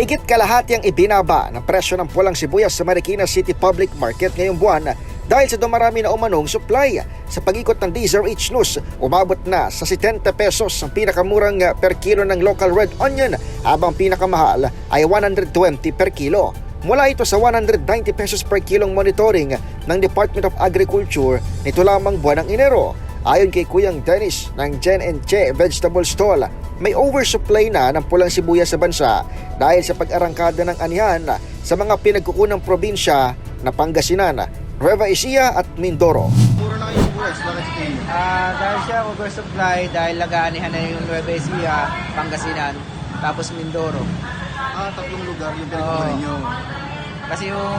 Higit kalahati ang ibinaba ng presyo ng pulang sibuyas sa Marikina City Public Market ngayong buwan dahil sa dumarami na umanong supply. Sa pag-ikot ng DZRH News, umabot na sa 70 pesos ang pinakamurang per kilo ng local red onion habang pinakamahal ay 120 per kilo. Mula ito sa 190 pesos per kilong monitoring ng Department of Agriculture nito lamang buwan ng Enero. Ayon kay Kuyang Dennis ng Jen and Che Vegetable Stall, may oversupply na ng pulang sibuyas sa bansa dahil sa pag-arangkada ng anihan sa mga pinagkukunang probinsya na Pangasinan, Nueva Ecija at Mindoro. Mura na kayo sibuyas, bakit nyo? Ah, dahil siya oversupply dahil lagaanihan na yung Nueva Ecija, Pangasinan, tapos Mindoro. Ah, tatlong lugar yung pinagkukunan nyo. Kasi yung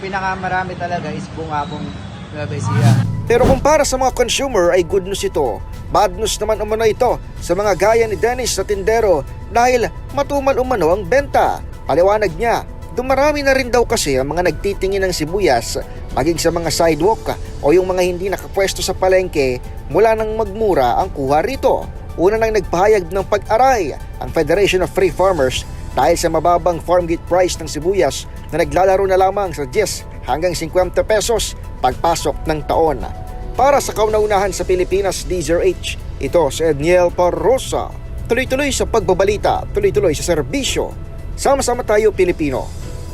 pinakamarami talaga is bungabong Nueva Ecija. Pero kung para sa mga consumer ay good news ito, bad news naman umano ito sa mga gaya ni Dennis na tindero dahil matumal umano ang benta. Paliwanag niya, dumarami na rin daw kasi ang mga nagtitingin ng sibuyas maging sa mga sidewalk o yung mga hindi nakapwesto sa palengke mula nang magmura ang kuha rito. Una nang nagpahayag ng pag-aray ang Federation of Free Farmers dahil sa mababang farm gate price ng sibuyas na naglalaro na lamang sa 10 hanggang 50 pesos pagpasok ng taon. Para sa kauna-unahan sa Pilipinas, DZRH, ito si Edniel Parrosa. Tuloy-tuloy sa pagbabalita, tuloy-tuloy sa serbisyo. Sama-sama tayo Pilipino.